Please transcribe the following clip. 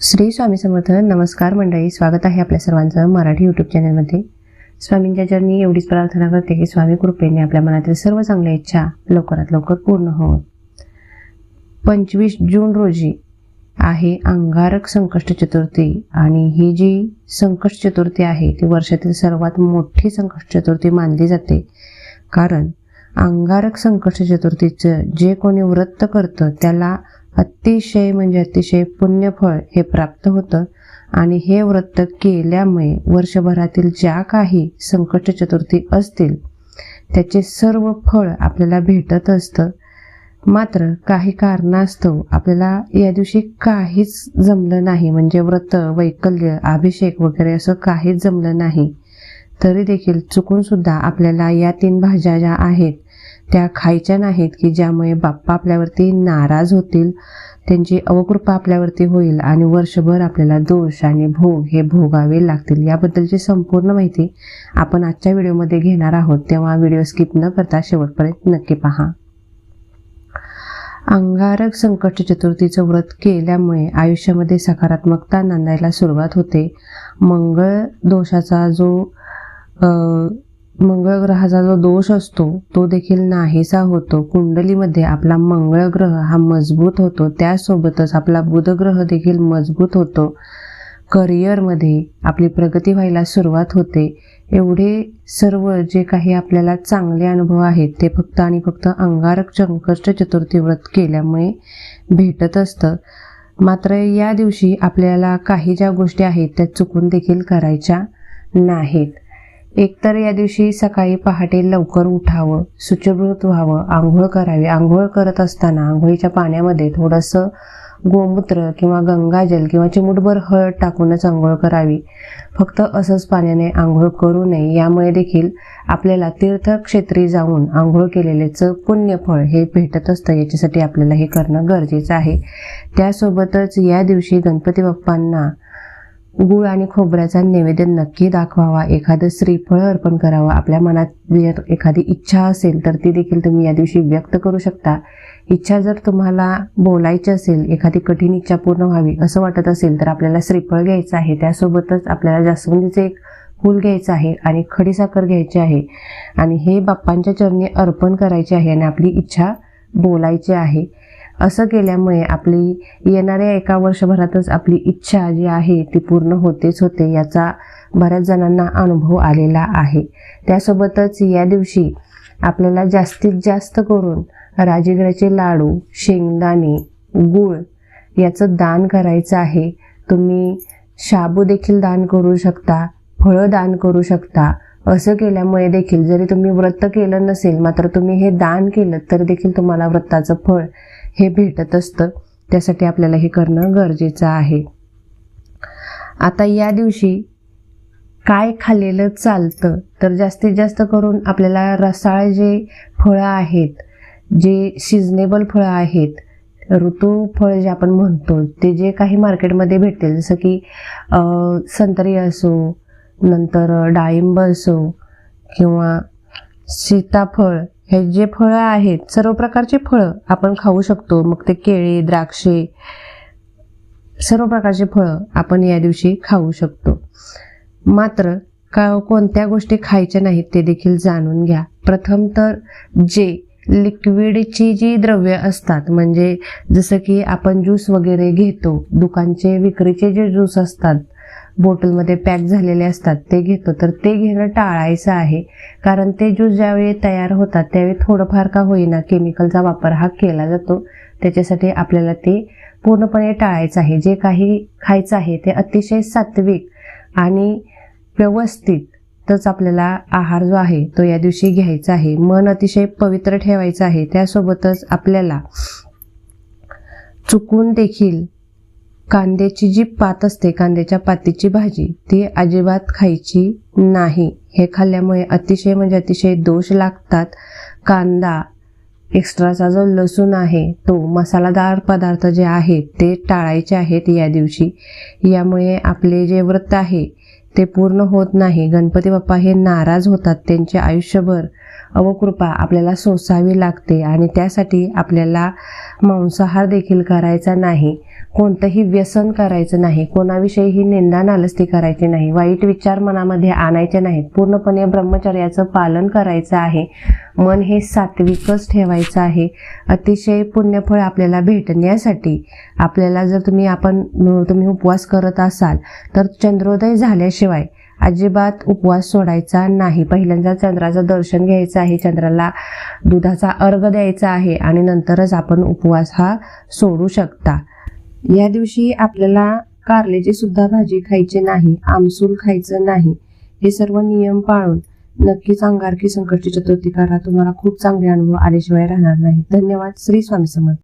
श्री स्वामी समर्थ नमस्कार मंडळी. स्वागत आहे आपल्या सर्वांचं मराठी यूट्यूब चॅनलमध्ये स्वामींच्या चरणी एवढीच प्रार्थना करते की स्वामी कृपेने आपल्या मनातील सर्व चांगल्या इच्छा लवकरात लवकर पूर्ण होत पंचवीस जून रोजी आहे अंगारक संकष्ट चतुर्थी आणि ही जी संकष्ट चतुर्थी आहे ती वर्षातील सर्वात मोठी संकष्ट चतुर्थी मानली जाते. कारण अंगारक संकष्ट चतुर्थीचं जे कोणी व्रत करतं त्याला अतिशय म्हणजे अतिशय पुण्यफळ हे प्राप्त होतं. आणि हे व्रत केल्यामुळे वर्षभरातील ज्या काही संकट चतुर्थी असतील त्याचे सर्व फळ आपल्याला भेटत असतं. मात्र काही कारणास्तव आपल्याला या दिवशी काहीच जमलं नाही. म्हणजे व्रत वैकल्य अभिषेक वगैरे असं काहीच जमलं नाही. तरी देखील चुकून सुद्धा आपल्याला या तीन भाज्या ज्या आहेत त्या खायच्या नाहीत की ज्यामुळे बाप्पा आपल्यावरती नाराज होतील त्यांची अवकृपा आपल्यावरती होईल आणि वर्षभर आपल्याला दोष आणि भोग हे भोगावे लागतील. याबद्दलची संपूर्ण माहिती आपण आजच्या व्हिडिओमध्ये घेणार आहोत. तेव्हा व्हिडिओ स्किप न करता शेवटपर्यंत नक्की पहा. अंगारक संकट चतुर्थीचं व्रत केल्यामुळे आयुष्यामध्ये सकारात्मकता नांदायला सुरुवात होते. मंगळ दोषाचा जो मंगळ ग्रहाचा जो दोष असतो तो देखील नाहीसा होतो. कुंडलीमध्ये आपला मंगळ ग्रह हा मजबूत होतो. त्यासोबतच आपला बुध ग्रह देखील मजबूत होतो. करिअरमध्ये आपली प्रगती व्हायला सुरुवात होते. एवढे सर्व जे काही आपल्याला चांगले अनुभव आहेत ते फक्त आणि फक्त अंगारक संकष्ट चतुर्थी व्रत केल्यामुळे भेटत असतं. मात्र या दिवशी आपल्याला काही ज्या गोष्टी आहेत त्या चुकून देखील करायच्या नाहीत. एकतर या दिवशी सकाळी पहाटे लवकर उठावं सुचभृत व्हावं आंघोळ करावी. आंघोळ करत असताना आंघोळीच्या पाण्यामध्ये थोडंसं गोमूत्र किंवा गंगाजल किंवा चिमूटभर हळद टाकूनच आंघोळ करावी. फक्त असंच पाण्याने आंघोळ करू नये. यामुळे देखील आपल्याला तीर्थक्षेत्री जाऊन आंघोळ केलेल्याचं पुण्यफळ हे भेटत असतं. याच्यासाठी आपल्याला हे करणं गरजेचं आहे. त्यासोबतच या दिवशी गणपती बाप्पांना गुळ आणि खोबऱ्याचा नैवेद्य नक्की दाखवावा. एखादं श्रीफळ अर्पण करावं. आपल्या मनात जर एखादी इच्छा असेल तर ती देखील तुम्ही या दिवशी व्यक्त करू शकता. इच्छा जर तुम्हाला बोलायची असेल एखादी कठीण इच्छा पूर्ण व्हावी असं वाटत असेल तर आपल्याला श्रीफळ घ्यायचं आहे. त्यासोबतच आपल्याला जास्वंदीचे एक फूल घ्यायचं आहे आणि खडीसाखर घ्यायची आहे. आणि हे बाप्पांच्या चरणी अर्पण करायचे आहे आणि आपली इच्छा बोलायची आहे. असं केल्यामुळे आपली येणाऱ्या एका वर्षभरातच आपली इच्छा जी आहे ती पूर्ण होतेच होते याचा बऱ्याच जणांना अनुभव आलेला आहे. त्यासोबतच या दिवशी आपल्याला जास्तीत जास्त करून राजगिराचे लाडू शेंगदाणे गूळ याचं दान करायचं आहे. तुम्ही शाबू देखील दान करू शकता फळं दान करू शकता. असं केल्यामुळे देखील जरी तुम्ही व्रत केलं नसेल मात्र तुम्ही हे दान केलं तर देखील तुम्हाला व्रताचं फळ हे भेटत असतं. त्यासाठी आपल्याला हे करणं गरजेचं आहे. आता या दिवशी काय खाल्लेलं चालतं तर जास्तीत जास्त करून आपल्याला रसाळ जे फळं आहेत जे सिजनेबल फळं आहेत ऋतू फळ जे आपण म्हणतो ते जे काही मार्केटमध्ये भेटतील जसं की संत्री असो नंतर डाळिंब असो किंवा सीताफळ हे जे फळं आहेत सर्व प्रकारचे फळं आपण खाऊ शकतो. मग ते केळी द्राक्षे सर्व प्रकारचे फळं आपण या दिवशी खाऊ शकतो. मात्र का कोणत्या गोष्टी खायच्या नाहीत ते देखील जाणून घ्या. प्रथम तर जे लिक्विडची जी द्रव्य असतात म्हणजे जसं की आपण ज्यूस वगैरे घेतो दुकानचे विक्रीचे जे ज्यूस असतात बॉटलमध्ये पॅक झालेले असतात ते घेतो. तर ते घेणं टाळायचं आहे. कारण ते ज्यूस ज्यावेळी तयार होतात त्यावेळी थोडंफार का होईना केमिकलचा वापर हा केला जातो. त्याच्यासाठी आपल्याला ते पूर्णपणे टाळायचं आहे. जे काही खायचं आहे ते अतिशय सात्विक आणि व्यवस्थितच आपल्याला आहार जो आहे तो या दिवशी घ्यायचा आहे. मन अतिशय पवित्र ठेवायचं आहे. त्यासोबतच आपल्याला चुकून देखील कांद्याची जी पात असते कांद्याच्या पातीची भाजी ती अजिबात खायची नाही. हे खाल्ल्यामुळे अतिशय म्हणजे अतिशय दोष लागतात. कांदा एक्स्ट्राचा जो लसूण आहे तो मसालादार पदार्थ जे आहेत ते टाळायचे आहेत या दिवशी. यामुळे आपले जे व्रत आहे ते पूर्ण होत नाही. गणपती बाप्पा हे नाराज होतात. त्यांचे आयुष्यभर अवकृपा आपल्याला सोसावी लागते आणि त्यासाठी आपल्याला मांसाहार देखील करायचा नाही. कोणतंही व्यसन करायचं नाही. कोणाविषयीही निंदा नालस्ती करायची नाही. वाईट विचार मनामध्ये आणायचे नाहीत. पूर्णपणे ब्रह्मचर्याचं पालन करायचं आहे. मन हे सात्विकच ठेवायचं आहे. अतिशय पुण्यफळ आपल्याला भेटण्यासाठी आपल्याला जर तुम्ही आपण तुम्ही उपवास करत असाल तर चंद्रोदय झाल्याशिवाय अजिबात उपवास सोडायचा नाही. पहिल्यांदा चंद्राचं दर्शन घ्यायचं आहे. चंद्राला दुधाचा अर्घ द्यायचा आहे आणि नंतरच आपण उपवास हा सोडू शकता. या दिवशी आपल्याला कारल्याची सुद्धा भाजी खायची नाही आमसूल खायचं नाही. हे सर्व नियम पाळून नक्कीच अंगारकी संकष्टी चतुर्थी करा तुम्हाला खूप चांगले अनुभव आल्याशिवाय राहणार नाही. धन्यवाद. श्री स्वामी समर्थ.